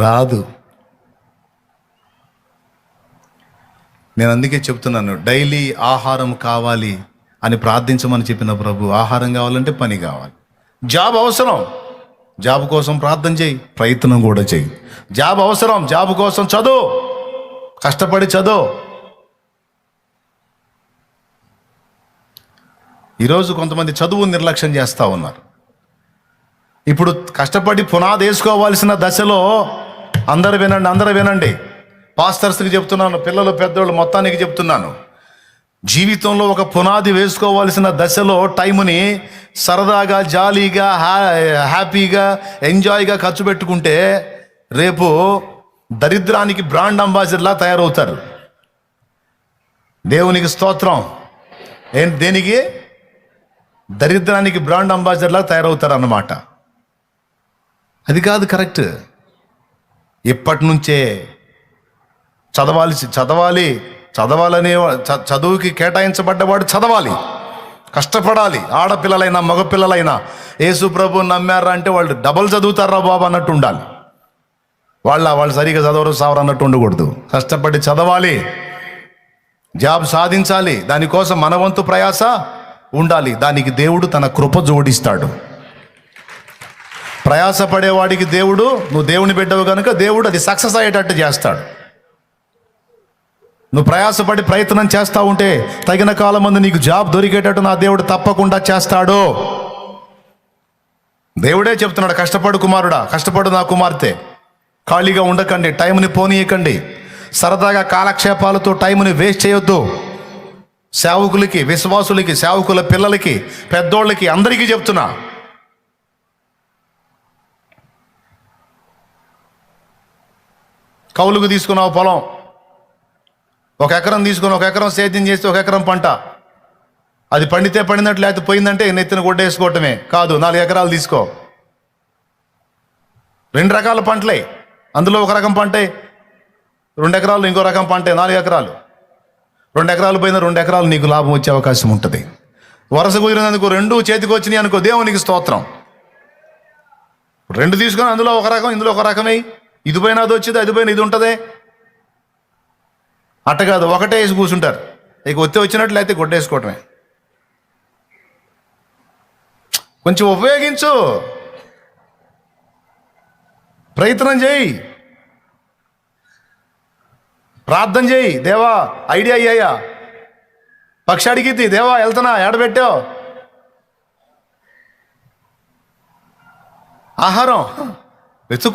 రాదు. నేను అందుకే చెప్తున్నాను డైలీ ఆహారం కావాలి అని ప్రార్థించమని చెప్పిన ప్రభు ఆహారం కావాలంటే పని కావాలి. జాబ్ అవసరం. జాబ్ కోసం ప్రార్థన చేయి ప్రయత్నం కూడా చేయి. జాబ్ అవసరం జాబ్ కోసం చదువు. కష్టపడి చదువు. ఈరోజు కొంతమంది చదువు నిర్లక్ష్యం చేస్తూ ఉన్నారు. ఇప్పుడు కష్టపడి పునాది వేసుకోవాల్సిన దశలో అందరు వినండి అందరూ వినండి. పాస్టర్స్కి చెప్తున్నాను పిల్లలు పెద్దోళ్ళు మొత్తానికి చెప్తున్నాను. జీవితంలో ఒక పునాది వేసుకోవాల్సిన దశలో టైంని సరదాగా జాలీగా హ్యా హ్యాపీగా ఎంజాయ్గా ఖర్చు పెట్టుకుంటే రేపు దరిద్రానికి బ్రాండ్ అంబాసిడర్లా తయారవుతారు. దేవునికి స్తోత్రం. ఏం దేనికి? దరిద్రానికి బ్రాండ్ అంబాసిడర్లా తయారవుతారు అన్నమాట అది కాదు కరెక్ట్. ఇప్పటి నుంచే చదవాలి. చదవాలి చదవాలనే చదువుకి కేటాయించబడ్డవాడు చదవాలి. కష్టపడాలి. ఆడపిల్లలైనా మగపిల్లలైనా. యేసు ప్రభు నమ్మారా అంటే వాళ్ళు డబల్ చదువుతారా బాబు అన్నట్టు ఉండాలి. వాళ్ళ వాళ్ళు సరిగా చదవరు సావరు అన్నట్టు ఉండకూడదు. కష్టపడి చదవాలి. జాబ్ సాధించాలి. దానికోసం మన వంతు ప్రయాస ఉండాలి. దానికి దేవుడు తన కృప జోడిస్తాడు. ప్రయాసపడేవాడికి దేవుడు నువ్వు దేవుని బిడ్డవు కనుక దేవుడు అది సక్సెస్ అయ్యేటట్టు చేస్తాడు. నువ్వు ప్రయాసపడి ప్రయత్నం చేస్తూ ఉంటే తగిన కాలం ముందు నీకు జాబ్ దొరికేటట్టు నా దేవుడు తప్పకుండా చేస్తాడు. దేవుడే చెప్తున్నాడు కష్టపడు కుమారుడా కష్టపడు నా కుమార్తె. ఖాళీగా ఉండకండి టైంని పోనీయకండి. సరదాగా కాలక్షేపాలతో టైంని వేస్ట్ చేయొద్దు. సేవకులకి విశ్వాసులకి సేవకుల పిల్లలకి పెద్దోళ్ళకి అందరికీ చెప్తున్నా. కౌలుకు తీసుకున్నావు పొలం. ఒక ఎకరం తీసుకుని ఒక ఎకరం సేద్యం చేస్తే ఒక ఎకరం పంట. అది పండితే పండినట్టు లేకపోతే పోయిందంటే నెత్తిన కొట్టేసుకోవటమే కాదు నాలుగు ఎకరాలు తీసుకో. రెండు రకాల పంటలే. అందులో ఒక రకం పంటే రెండు ఎకరాలు ఇంకో రకం పంటే నాలుగు ఎకరాలు. రెండు ఎకరాలు పోయిన రెండు ఎకరాలు నీకు లాభం వచ్చే అవకాశం ఉంటుంది. వరుస కుదిరినందుకు రెండు చేతికి వచ్చినాయి అనుకో దేవునికి స్తోత్రం. రెండు తీసుకొని అందులో ఒక రకం ఇందులో ఒక రకమే ఇదిపోయినా అది వచ్చేది? అది పోయినా ఇది ఉంటుంది? అట్ట కాదు ఒకటే వేసి కూర్చుంటారు. ఇక ఒత్తి వచ్చినట్లు అయితే గుడ్డేసుకోవటమే. కొంచెం ఉపయోగించు. ప్రయత్నం చేయి. ప్రార్థన చేయి. దేవా ఐడియా అయ్యాయా పక్షి అడిగిద్ది దేవా వెళ్తున్నా ఏడబెట్టావు ఆహారం.